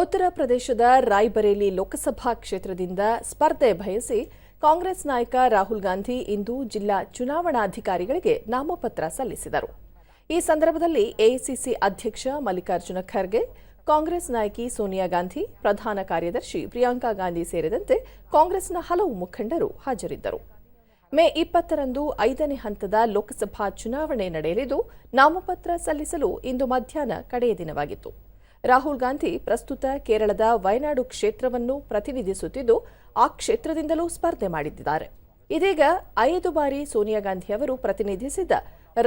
ಉತ್ತರ ಪ್ರದೇಶದ ರಾಯ್ಬರೇಲಿ ಲೋಕಸಭಾ ಕ್ಷೇತ್ರದಿಂದ ಸ್ಪರ್ಧೆ ಬಯಸಿ ಕಾಂಗ್ರೆಸ್ ನಾಯಕ ರಾಹುಲ್ ಗಾಂಧಿ ಇಂದು ಜಿಲ್ಲಾ ಚುನಾವಣಾಧಿಕಾರಿಗಳಿಗೆ ನಾಮಪತ್ರ ಸಲ್ಲಿಸಿದರು. ಈ ಸಂದರ್ಭದಲ್ಲಿ ಎಐಸಿಸಿ ಅಧ್ಯಕ್ಷ ಮಲ್ಲಿಕಾರ್ಜುನ ಖರ್ಗೆ, ಕಾಂಗ್ರೆಸ್ ನಾಯಕಿ ಸೋನಿಯಾ ಗಾಂಧಿ, ಪ್ರಧಾನ ಕಾರ್ಯದರ್ಶಿ ಪ್ರಿಯಾಂಕಾ ಗಾಂಧಿ ಸೇರಿದಂತೆ ಕಾಂಗ್ರೆಸ್ನ ಹಲವು ಮುಖಂಡರು ಹಾಜರಿದ್ದರು. ಮೇ ಇಪ್ಪತ್ತರಂದು ಐದನೇ ಹಂತದ ಲೋಕಸಭಾ ಚುನಾವಣೆ ನಡೆಯಲಿದ್ದು, ನಾಮಪತ್ರ ಸಲ್ಲಿಸಲು ಇಂದು ಮಧ್ಯಾಹ್ನ ಕಡೆಯ ದಿನವಾಗಿತ್ತು. ರಾಹುಲ್ ಗಾಂಧಿ ಪ್ರಸ್ತುತ ಕೇರಳದ ವಯನಾಡು ಕ್ಷೇತ್ರವನ್ನು ಪ್ರತಿನಿಧಿಸುತ್ತಿದ್ದು, ಆ ಕ್ಷೇತ್ರದಿಂದಲೂ ಸ್ಪರ್ಧೆ ಮಾಡಿದ್ದಾರೆ. ಇದೀಗ ಐದು ಬಾರಿ ಸೋನಿಯಾ ಗಾಂಧಿ ಅವರು ಪ್ರತಿನಿಧಿಸಿದ್ದ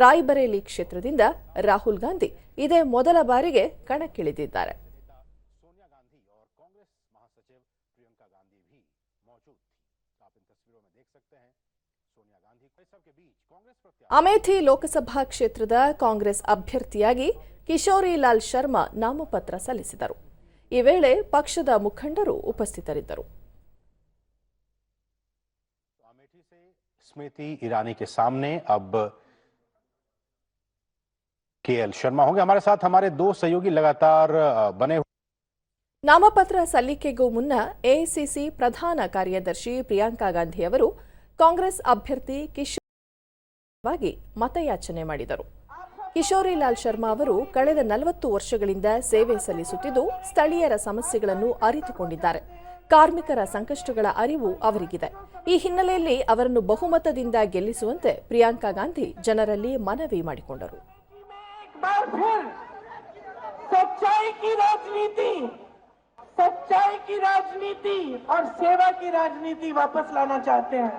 ರಾಯ್ಬರೇಲಿ ಕ್ಷೇತ್ರದಿಂದ ರಾಹುಲ್ ಗಾಂಧಿ ಇದೇ ಮೊದಲ ಬಾರಿಗೆ ಕಣಕ್ಕಿಳಿದಿದ್ದಾರೆ. ಅಮೇಥಿ ಲೋಕಸಭಾ ಕ್ಷೇತ್ರದ ಕಾಂಗ್ರೆಸ್ ಅಭ್ಯರ್ಥಿಯಾಗಿ ಕಿಶೋರಿಲಾಲ್ ಶರ್ಮಾ ನಾಮಪತ್ರ ಸಲ್ಲಿಸಿದರು ಈ ವೇಳೆ ಪಕ್ಷದ ಮುಖಂಡರು ಉಪಸ್ಥಿತರಿದ್ದರು अमेठी से स्मृति ईरानी के सामने अब के एल शर्मा होंगे हमारे साथ हमारे दो सहयोगी लगातार अ, बने हुए ನಾಮಪತ್ರ ಸಲ್ಲಿಕೆಗೂ ಮುನ್ನ ಎಐಸಿಸಿ ಪ್ರಧಾನ ಕಾರ್ಯದರ್ಶಿ ಪ್ರಿಯಾಂಕಾ ಗಾಂಧಿ ಅವರು ಕಾಂಗ್ರೆಸ್ ಅಭ್ಯರ್ಥಿ ಕಿಶೋರ್ ಮತಯಾಚನೆ ಮಾಡಿದರು ಕಿಶೋರಿಲಾಲ್ ಶರ್ಮಾ ಅವರು ಕಳೆದ ನಲವತ್ತು ವರ್ಷಗಳಿಂದ ಸೇವೆ ಸಲ್ಲಿಸುತ್ತಿದ್ದು ಸ್ಥಳೀಯರ ಸಮಸ್ಯೆಗಳನ್ನು ಅರಿತುಕೊಂಡಿದ್ದಾರೆ ಕಾರ್ಮಿಕರ ಸಂಕಷ್ಟಗಳ ಅರಿವು ಅವರಿಗಿದೆ ಈ ಹಿನ್ನೆಲೆಯಲ್ಲಿ ಅವರನ್ನು ಬಹುಮತದಿಂದ ಗೆಲ್ಲಿಸುವಂತೆ ಪ್ರಿಯಾಂಕಾ ಗಾಂಧಿ ಜನರಲ್ಲಿ ಮನವಿ ಮಾಡಿಕೊಂಡರು एक बार फिर सच्चाई की राजनीति सच्चाई की राजनीति और सेवा की राजनीति वापस लाना चाहते हैं